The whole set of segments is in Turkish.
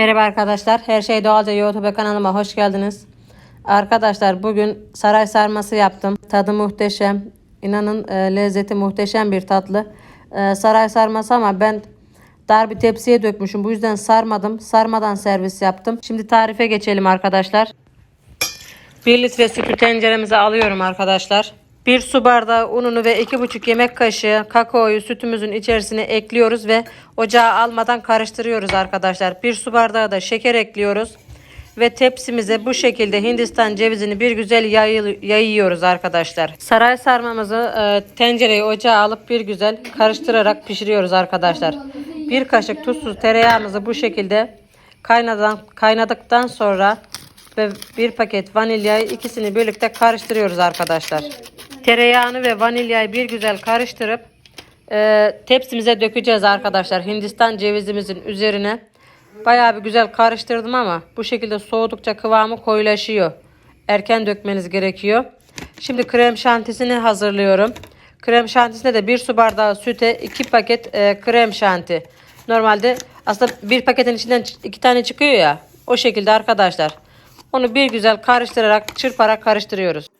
Merhaba arkadaşlar. Her şey doğalca YouTube kanalıma hoş geldiniz. Arkadaşlar bugün saray sarması yaptım. Tadı muhteşem. İnanın e, lezzeti muhteşem bir tatlı. E, saray sarması ama ben dar bir tepsiye dökmüşüm. Bu yüzden sarmadım. Sarmadan servis yaptım. Şimdi tarife geçelim arkadaşlar. 1 litre sütü tenceremize alıyorum arkadaşlar. 1 su bardağı ununu ve 2,5 yemek kaşığı kakaoyu sütümüzün içerisine ekliyoruz ve ocağa almadan karıştırıyoruz arkadaşlar. 1 su bardağı da şeker ekliyoruz. Ve tepsimize bu şekilde Hindistan cevizini bir güzel yayı- yayıyoruz arkadaşlar. Saray sarmamızı e, tencereyi ocağa alıp bir güzel karıştırarak pişiriyoruz arkadaşlar. Bir kaşık tuzsuz tereyağımızı bu şekilde kaynadan, kaynadıktan sonra ve bir paket vanilyayı ikisini birlikte karıştırıyoruz arkadaşlar. Tereyağını ve vanilyayı bir güzel karıştırıp e, tepsimize dökeceğiz arkadaşlar. Hindistan cevizimizin üzerine bayağı bir güzel karıştırdım ama bu şekilde soğudukça kıvamı koyulaşıyor. Erken dökmeniz gerekiyor. Şimdi krem şantisini hazırlıyorum. Krem şantisine de bir su bardağı süte iki paket e, krem şanti. Normalde aslında bir paketin içinden iki tane çıkıyor ya. O şekilde arkadaşlar. Onu bir güzel karıştırarak, çırparak karıştırıyoruz.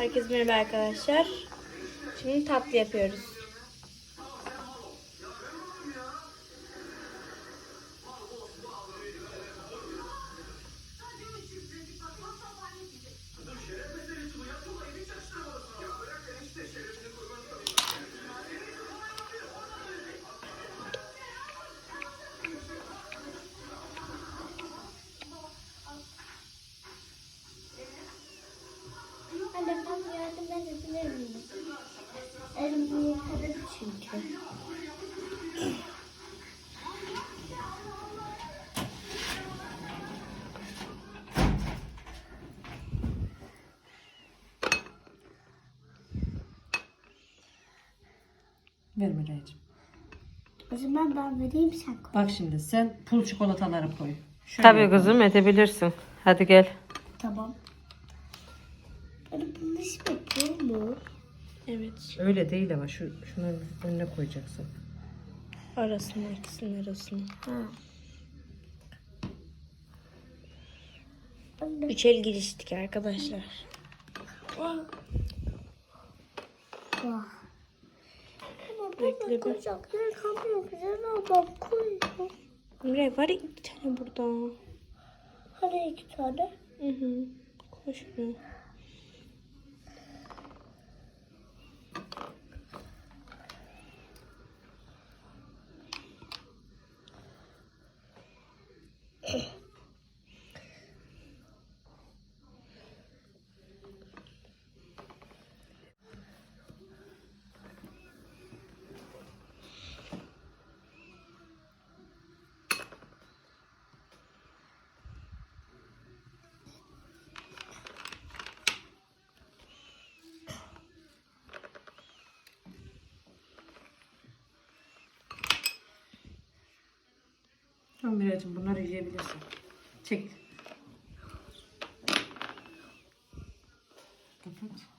Herkese merhaba arkadaşlar. Şimdi tatlı yapıyoruz. Elimi yıkadım çünkü. Ver Miray'cığım. O zaman ben vereyim sen koy. Bak şimdi sen pul çikolataları koy. Tabii kızım edebilirsin. Hadi gel. Tamam. Anne bunu hiç bekliyor mu? Evet. Öyle değil ama şu şunu önüne koyacaksın. Arasına ikisinin arasına. Ha. Üç el giriştik arkadaşlar. Vah. Bekle bir. var iki tane burada. Hani iki tane? Hı hı. Şunu. Tamam Miracığım bunları yiyebilirsin. Çek. Kapat.